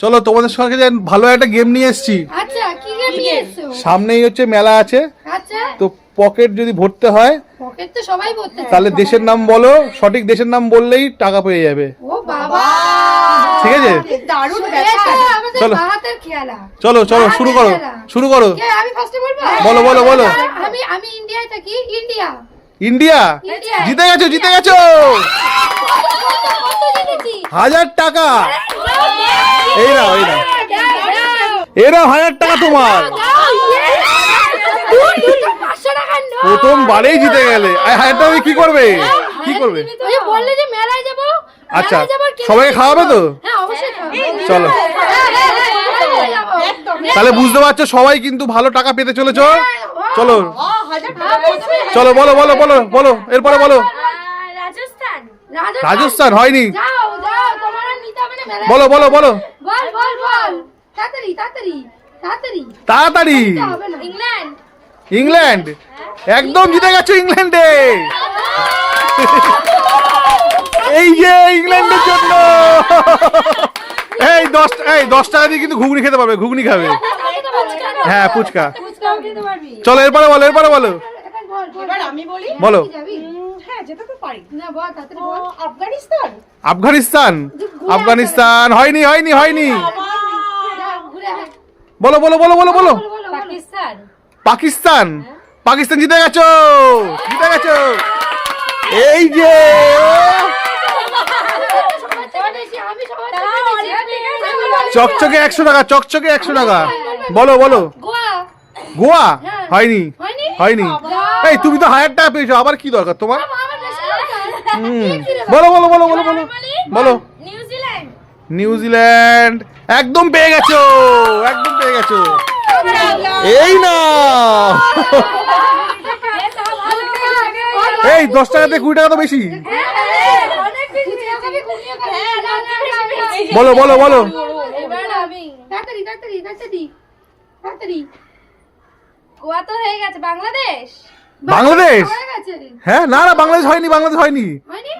চলো তোমাদের সঙ্গে ভালো একটা গেম নিয়ে এসেছি। আচ্ছা কি গেম নিয়ে এসছো? সামনেই হচ্ছে মেলা আছে। আচ্ছা। তো পকেট যদি ভরতে হয় পকেট তো সবাই তাহলে দেশের নাম বলো সঠিক দেশের নাম বললেই টাকা পেয়ে যাবে। ও বাবা! ঠিক আছে? দারুণ চলো। চলো চলো শুরু করো শুরু করো। আমি ফার্স্টে বলব? বলো, বলো, বলো। আমি আমি ইন্ডিয়ায় থাকি। ইন্ডিয়া ইন্ডিয়া ইন্ডিয়া জিতে গেছো জিতে গেছো! হাজার টাকা! এই নাও এই নাও। এরা হাজার টাকা তোমার। প্রথমবারেই জিতে গেলে। আর হাজার টাকা কি করবে? কি করবে? আচ্ছা, সবাইকে খাওয়াবে তো? চলো। তাহলে বুঝতে পারছ সবাই কিন্তু ভালো টাকা পেতে চলেছো। চলো। চলো বলো বলো বলো বলো এরপরে বলো। রাজস্থান। রাজস্থান হয়নি যাও যাও তোমার আর নিতে হবে না মেলায় বলো বলো বলো। বল বল বল। তাড়াতাড়ি তাড়াতাড়ি তাড়াতাড়ি। তাড়াতাড়ি। ইংল্যান্ড। ইংল্যান্ড। একদম জিতে গেছো ইংল্যান্ডে। এই যে ইংল্যান্ডের জন্য। এই দশ এই দশ টাকা দিয়ে কিন্তু ঘুগনি খেতে পারবে ঘুগনি খাবে। হ্যাঁ ফুচকা। ফুচকাও খেতে পারবি। চলো এরপরে বলো এরপরে বলো। বল হ্যাঁ যেতে তো পারি। না বল তাড়াতাড়ি বল। আফগানিস্তান? আফগানিস্তান? আফগানিস্তান। হয়নি হয়নি হয়নি। বলো বলো বলো বলো বলো। পাকিস্তান। পাকিস্তান? পাকিস্তান জিতে গেছো। জিতে গেছো। এই যে। চকচকে একশো টাকা চকচকে একশো টাকা। বলো বলো। গোয়া। গোয়া? হ্যাঁ। হয়নি? হয়নি। এই তুমি তো হাজার টাকা পেয়েছ আবার কি দরকার তোমার? বলো বলো বলো বলো বলো বলো। নিউজিল্যান্ড নিউজিল্যান্ড একদম পেয়ে গেছো একদম পেয়ে গেছো। এই না। এই দশ টাকাতে কুড়ি টাকা তো বেশি। বলো বলো বলো। এবার আমি। তাড়াতাড়ি তাড়াতাড়ি তাড়াতাড়ি তাড়াতাড়ি। গোয়া তো হয়ে গেছে বাংলাদেশ? বাংলাদেশ হ্যাঁ না না বাংলাদেশ হয়নি বাংলাদেশ হয়নি। হয়নি?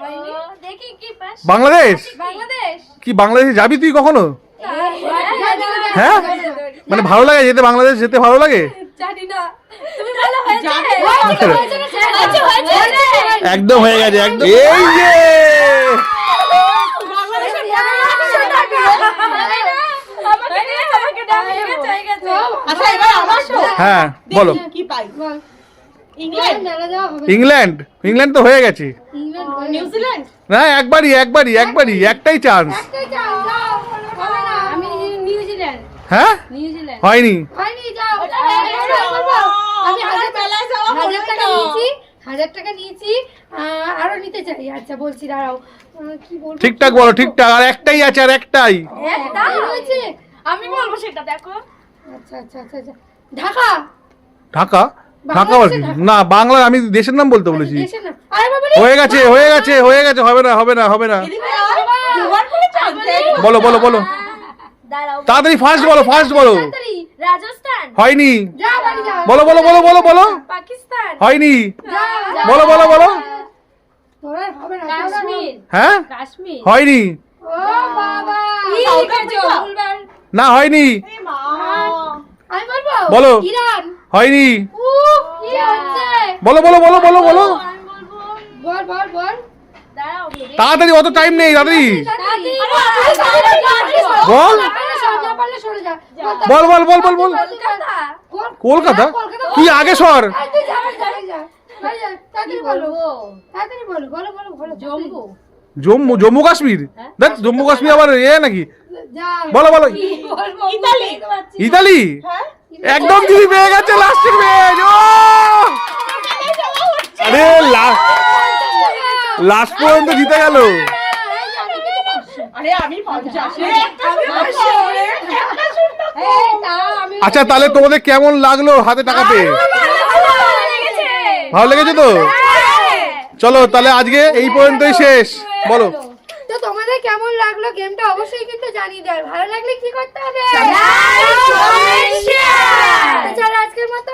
দেখি কি পাস। বাংলাদেশ? বাংলাদেশ? কি বাংলাদেশে যাবি তুই কখনো? হ্যাঁ? মানে ভালো লাগে যেতে বাংলাদেশ যেতে ভালো লাগে? জানি না। তুমি ভালো হয়েছে? হয়েছে হয়েছে একদম হয়ে গেছে একদম। এই যে আচ্ছা এবার আমার তো হ্যাঁ বলো। কি পাই। ইংল্যান্ড? ইংল্যান্ড তো হয়ে গেছে। নিউজিল্যান্ড? না একবারই একবারই একবারই একটাই চান্স হ্যাঁ? হয়নি। আমি হাজার টাকা না। নিয়েছি হাজার টাকা নিয়েছি। আহ, আরও নিতে চাই। আচ্ছা বলছি দাঁড়াও। কি বলব? ঠিকঠাক বলো ঠিকঠাক। আর একটাই আছে আর একটাই। একটাই? আমি বলব সেটা দেখো। আচ্ছা আচ্ছা আচ্ছা আচ্ছা। ঢাকা? ঢাকা? ঢাকা আবার কি? না বাংলা আমি দেশের নাম বলতে বলেছি। আরে হয়ে গেছে হয়ে গেছে হয়ে গেছে হবে না হবে না হবে না। বলো বলো বলো। তাড়াতাড়ি ফার্স্ট বলো ফার্স্ট বলো। রাজস্থান। হয়নি। বলো বলো বলো বলো বলো। পাকিস্তান। হয়নি। বলো বলো বলো। তোরা হবে না তোরা কাশ্মীর। হ্যাঁ? হয়নি। না হয়নি। বলো। হয়নি। বলো বলো বলো বলো বলো তাড়াতাড়ি অত টাইম নেই তাড়াতাড়ি তাড়াতাড়ি। বল। বল বল বল বল বল কলকাতা? তুই আগে সর। জম্মু। জম্মু জম্মু কাশ্মীর? দেখ জম্মু কাশ্মীর আবার এ নাকি? বলো বলো। ইতালি। ইতালি? হ্যাঁ? একদম দিদি পেয়ে গেছে লাস্টের পেজ ও! আরে লাস্ট লাস্ট পর্যন্ত জিতে গেল। আচ্ছা তাহলে তোমাদের কেমন লাগল হাতে টাকা পেয়ে? ভালো লেগেছে। তো? চলো তাহলে আজকে এই পর্যন্তই শেষ। বলো। কেমন লাগল? গেমটা অবশ্যই কিন্তু জানিয়ে দেয় ভালো লাগলে কি করতে হবে? চলো আজকের মতো।